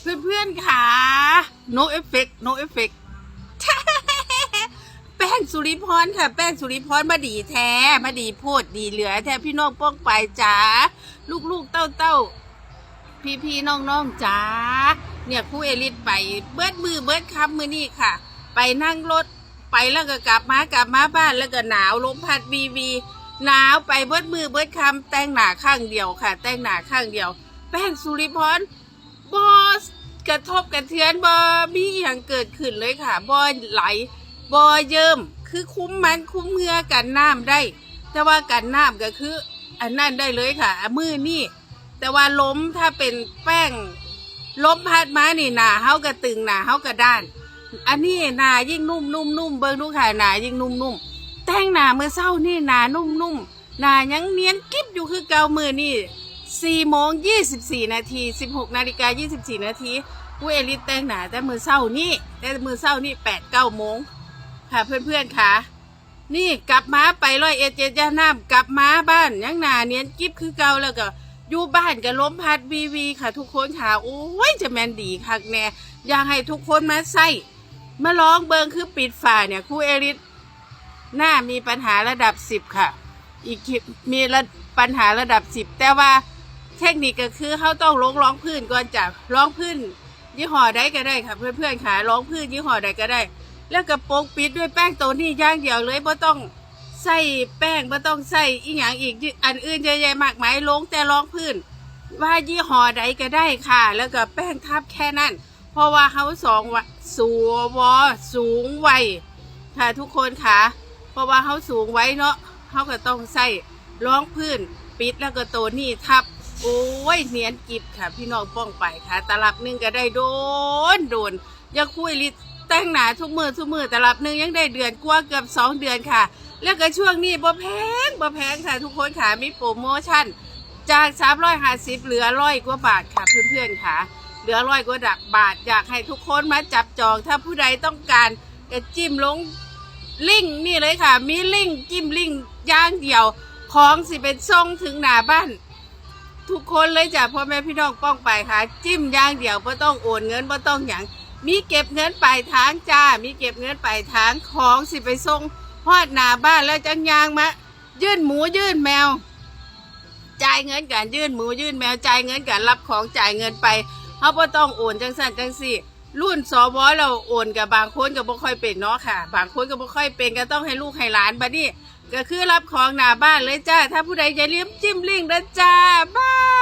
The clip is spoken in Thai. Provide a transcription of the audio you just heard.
เพื่อนเพื่อนค่ะ no effect no effect แป้งสุริพรค่ะ แป้งสุริพรมาดีแท้ มาดีพูดดีเหลือ แท้พี่น้องป้องไปจ้าลูกๆเต้าเต้าพี่พี่ๆน้องน้องๆจ้าเนี่ยครูเอลิสไปเบิดมือเบิดคำมือนี่ค่ะ ไปนั่งรถไปแล้วก็กลับมากลับมาบ้านแล้วก็หนาวลมพัดวีวีหนาวไปเบิดมือเบิดคำแต่งหนาข้างเดียวค่ะ แต่งหนาข้างเดียว แป้งสุริพร บอสกระทบกระเทือนบอมีอย่างเกิดขึ้นเลยค่ะบอไหลบอเยิมคือคุ้มมันคุ้มเมื่อกันน้ำได้ แต่ว่ากันน้ำก็คือ อันนั้นได้เลยค่ะมือนี่แต่ว่าล้มถ้าเป็นแป้งล้มพัดมานี่หนาเฮากระตึงหนาเฮากระด้าน อันนี้หนายิ่งนุ่มนุ่มนุ่มเบิ่งดูค่ะหนายิ่งนุ่มนุ่มแต่งหนาเมื่อเช้านี่หนานุ่มนุ่มหนายังเนียนกิ๊บอยู่คือเกามือนี่ สี่โมงยี่สิบสี่นาทีสิบหกนาฬิกายี่สิบสี่นาทีผู้เอลิสแต่งหนาแต่มือเช้านี่แต่มือเช้านี่แปดเก้าโมงค่ะเพื่อนๆค่ะ นี่กลับมาไปร้อยเอเจย่าน้ำกลับมาบ้านยังหนาเนียนกิ๊บคือเก่าแล้วก็อยู่บ้านก็ล้มพัดวีวีค่ะทุกคนค่ะโอ้ยจะแมนดีคักแน่อยากให้ทุกคนมาใส่มาร้องเบิงคือปิดฝาเนี่ยครูเอริสหน้ามีปัญหาระดับสิบค่ะ อีกมีระปัญหาระดับสิบแต่ว่า เทคนิคก็คือเขาต้องลงร้องพื้นก่อนจากร้องพื้นยี่ห้อใดก็ได้ค่ะ เพื่อนๆค่ะร้องพื้นยี่ห้อใดก็ได้ แล้วกระโปรงปิดด้วยแป้งตัวนี้ย่างเดียวเลยบ่ต้องใส่แป้งบ่ต้องใส่อีหยังอีกอันอื่นเยอะแยะมากมายลงแต่ร้องพื้น ว่ายี่ห้อใดก็ได้ค่ะ แล้วก็แป้งทับแค่นั้น เพราะว่าเขาสองวะสูวอสูงวัยค่ะทุกคนค่ะ เพราะว่าเขาสูงไว้เนาะเขาก็ต้องใส่ร้องพื้น ปิดแล้วก็ตัวนี้ทับ โอ้ยเนียนกิบค่ะ พี่น้องป้องไปค่ะ ตลับหนึ่งก็ได้โดนโดนอยังคุยลิแต่งหนาทุกมือทุกมือตลับหนึ่งยังได้เดือนกว่าเกือบสองเดือนค่ะ แล้วก็ช่วงนี้บ่แพงบ่แพงค่ะทุกคนค่ะมีโปรโมชั่น จาก 350 เหลือร้อยกว่าบาทค่ะเพื่อนๆค่ะ เหลือร้อยกว่าดักบาทอยากให้ทุกคนมาจับจอง ถ้าผู้ใดต้องการก็จิ้มลงลิงนี่เลยค่ะ มีลิงจิ้มลิงย่างเดียว ของสิเป็นส่งถึงหน้าบ้าน ทุกคนเลยจ้ะพ่อแม่พี่น้องป้องไปค่ะ จิ้มย่างเดียวไม่ต้องโอนเงินไม่ต้องหยังมีเก็บเงินปลายทางจ้า มีเก็บเงินปลายทางของสิไปส่งฮอดหน้าบ้านแล้วจังยางมายื่นหมูยื่นแมว จ่ายเงินกันยื่นหมูยื่นแมวจ่ายเงินกันรับของจ่ายเงินไปเขาบ่ต้องโอนจังสั่นจังสี่รุ่นสวเราโอนกับบางคนก็บ่ค่อยเป็นเนาะค่ะ บางคนก็บ่ค่อยเป็นก็ต้องให้ลูกให้หลานบัดนี้ ก็คือรับของหน้าบ้านเลยจ้า ถ้าผู้ใดอย่าลืมจิ้มลิงก์นะจ้าบ้า